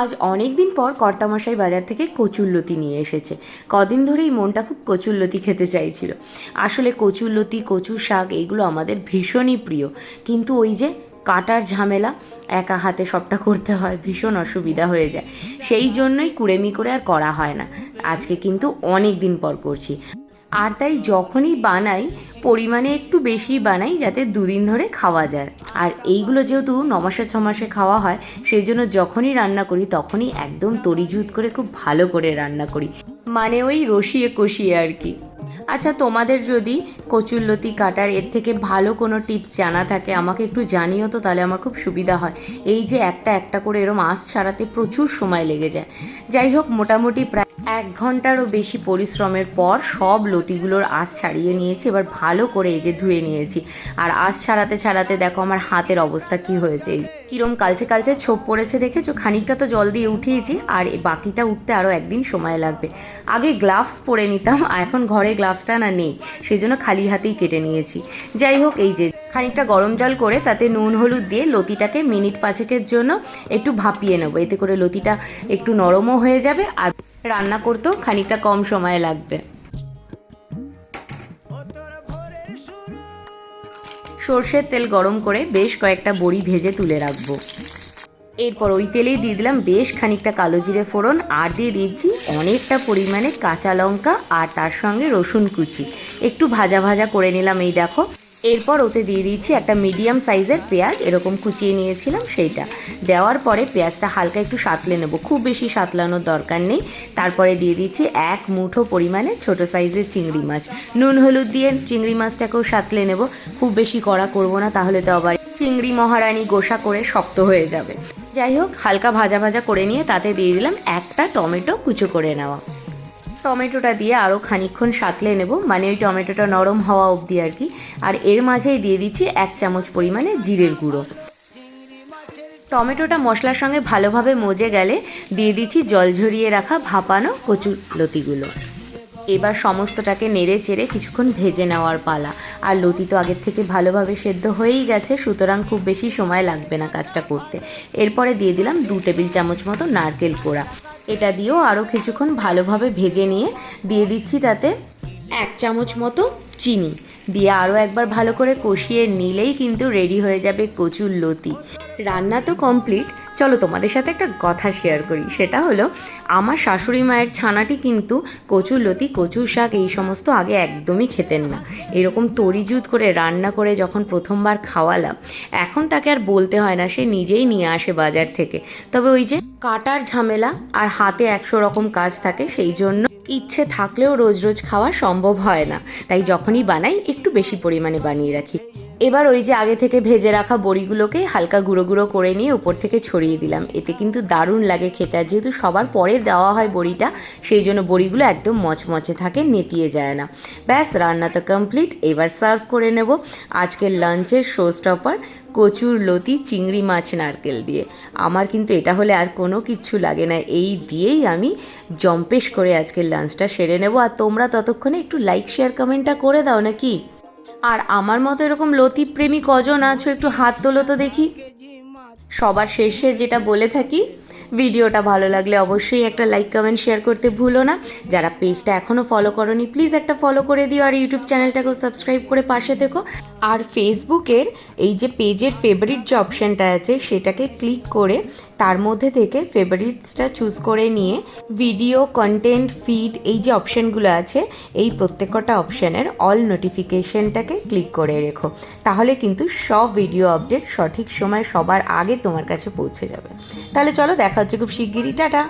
আজ অনেক দিন পর কর্তামশাই বাজার থেকে কচুরলতি নিয়ে এসেছে। কদিন ধরেই মনটা খুব কচুরলতি খেতে চাইছিল। আসলে কচুরলতি কচু শাক এইগুলো আমাদের ভীষণই প্রিয়। কিন্তু ওই যে কাটার ঝামেলা, একা হাতে সবটা করতে হয়, ভীষণ অসুবিধা হয়ে যায়। সেই জন্যই কুড়েমি করে আর করা হয় না। আজকে কিন্তু অনেক দিন পর করছি। আর তাই যখনই বানাই, পরিমাণে একটু বেশি বানাই যাতে দুদিন ধরে খাওয়া যায়। আর এইগুলো যেহেতু নমাসে ছমাসে খাওয়া হয়, সেই জন্য যখনই রান্না করি তখনই একদম তরিজুত করে খুব ভালো করে রান্না করি। মানে ওই রসিয়ে কষিয়ে আর কি। আচ্ছা তোমাদের যদি কচুরলতি কাটার এর থেকে ভালো কোনো টিপস জানা থাকে, আমাকে একটু জানিও তো, তাহলে আমার খুব সুবিধা হয়। এই যে একটা একটা করে এরম আঁশ ছাড়াতে প্রচুর সময় লেগে যায়। যাই হোক, মোটামুটি প্রায় এক ঘন্টারও বেশি পরিশ্রমের পর সব লতিগুলোর আঁশ ছাড়িয়ে নিয়েছি, এবার ভালো করে এই যে ধুয়ে নিয়েছি। আর আঁশ ছাড়াতে ছাড়াতে দেখো আমার হাতের অবস্থা কি হয়েছে। কিরম কালচে কালচে ছোপ পড়েছে দেখেছ? খানিকটা তো জল দিয়ে উঠিয়েছি, আর বাকিটা উঠতে আরও একদিন সময় লাগবে। আগে গ্লাভস পরে নিতাম এখন ঘরে গ্লাভসটা না নেই সেই জন্য খালি হাতেই কেটে নিয়েছি। যাই হোক, এই যে খানিকটা গরম জল করে তাতে নুন, হলুদ দিয়ে লতিটাকে মিনিট পাঁচেকের জন্য একটু ভাপিয়ে নেব, এতে করে লতিটা একটু নরমও হয়ে যাবে, আর রান্না করতেও খানিকটা কম সময় লাগবে। সর্ষের তেল গরম করে বেশ কয়েকটা বড়ি ভেজে তুলে রাখব। এরপর ওই তেলেই দিয়ে দিলাম বেশ খানিকটা কালো জিরে ফোড়ন, আর দিয়ে দিয়েছি অনেকটা পরিমাণে কাঁচা লঙ্কা আর তার সঙ্গে রসুন কুচি। একটু ভাজা ভাজা করে নিলাম এই দেখো। এরপর ওতে দিয়ে দিচ্ছি একটা মিডিয়াম সাইজের পেঁয়াজ, এরকম কুচিয়ে নিয়েছিলাম সেইটা। দেওয়ার পরে পেঁয়াজটা হালকা একটু সাতলে নেব, খুব বেশি সাতলানোর দরকার নেই। তারপরে দিয়ে দিচ্ছি এক মুঠো পরিমাণে ছোট সাইজের চিংড়ি মাছ। নুন, হলুদ দিয়ে চিংড়ি মাছটাকেও সাতলে নেব, খুব বেশি কড়া করব না, তাহলে তো আবার চিংড়ি মহারানি গোসা করে শক্ত হয়ে যাবে। যাই হোক, হালকা ভাজা ভাজা করে নিয়ে তাতে দিয়ে দিলাম একটা টমেটো কুচো করে নেওয়া। টমেটোটা দিয়ে আরও খানিকক্ষণ সাতলে নেব। মানে ওই টমেটোটা নরম হওয়া অবধি আর কি। আর এর মাঝেই দিয়ে দিচ্ছি এক চামচ পরিমাণে জিরের গুঁড়ো। টমেটোটা মশলার সঙ্গে ভালোভাবে মজে গেলে দিয়ে দিচ্ছি জল ঝরিয়ে রাখা ভাপানো কচুর লতিগুলো। এবার সমস্তটাকে নেড়ে চেড়ে কিছুক্ষণ ভেজে নেওয়ার পালা। আর লতি তো আগের থেকে ভালোভাবে সেদ্ধ হয়েই গেছে, সুতরাং খুব বেশি সময় লাগবে না কাজটা করতে। এরপরে দিয়ে দিলাম দু টেবিল চামচ মতো নারকেল কোড়া। এটা দিয়েও আরও কিছুক্ষণ ভালোভাবে ভেজে নিয়ে দিয়ে দিচ্ছি তাতে এক চামচ মতো চিনি। দিয়ে আরও একবার ভালো করে কষিয়ে নিলেই কিন্তু রেডি হয়ে যাবে কচুর লতি। রান্না তো কমপ্লিট চলো তোমাদের সাথে একটা কথা শেয়ার করি। সেটা হলো, আমার শাশুড়ি মায়ের ছানাটি কিন্তু কচুর লতি, কচুর শাক এই সমস্ত আগে একদমই খেতেন না। এরকম তরিজুত করে রান্না করে যখন প্রথমবার খাওয়ালাম, এখন তাকে আর বলতে হয় না, সে নিজেই নিয়ে আসে বাজার থেকে। তবে ওই যে কাটার ঝামেলা আর হাতে একশো রকম কাজ থাকে, সেই জন্য ইচ্ছে থাকলেও রোজ রোজ খাওয়া সম্ভব হয় না। তাই যখনই বানাই, একটু বেশি পরিমাণে বানিয়ে রাখি। এবার ওই যে আগে থেকে ভেজে রাখা বড়িগুলোকে হালকা গুঁড়ো গুঁড়ো করে নিয়ে উপর থেকে ছড়িয়ে দিলাম। এতে কিন্তু দারুণ লাগে খেতে। আর যেহেতু সবার পরে দেওয়া হয় বড়িটা, সেই জন্য বড়িগুলো একদম মচমচে থাকে, নেতিয়ে যায় না। ব্যাস, রান্না তো কমপ্লিট এবার সার্ভ করে নেব আজকের লাঞ্চের শো স্টপার কচুর লতি, চিংড়ি মাছ, নারকেল দিয়ে। আমার কিন্তু এটা হলে আর কোনো কিচ্ছু লাগে না। এই দিয়েই আমি জম্পেশ করে আজকের লাঞ্চটা সেরে নেব। আর তোমরা ততক্ষণে একটু লাইক শেয়ার কমেন্টটা করে দাও নাকি? আর আমার মতো এরকম লতি প্রেমী কজন আছো একটু হাত তোলো তো দেখি। সবার শেষে যেটা বলে থাকি, ভিডিওটা ভালো লাগলে অবশ্যই একটা লাইক কমেন্ট শেয়ার করতে ভুলো না। যারা পেজটা এখনও ফলো করনি প্লিজ একটা ফলো করে দিও আর ইউটিউব চ্যানেলটাকেও সাবস্ক্রাইব করে পাশে থেকো। আর ফেসবুকের এই যে পেজের ফেভারিট যে অপশানটা আছে, সেটাকে ক্লিক করে তার মধ্যে থেকে ফেভারিটসটা চুজ করে নিয়ে ভিডিও কন্টেন্ট ফিড এই যে অপশানগুলো আছে, এই প্রত্যেকটা অপশানের অল নোটিফিকেশনটাকে ক্লিক করে রেখো। তাহলে কিন্তু সব ভিডিও আপডেট সঠিক সময় সবার আগে তোমার কাছে পৌঁছে যাবে। তাহলে চলো দেখা হচ্ছে খুব শিগগিরই। টাটা!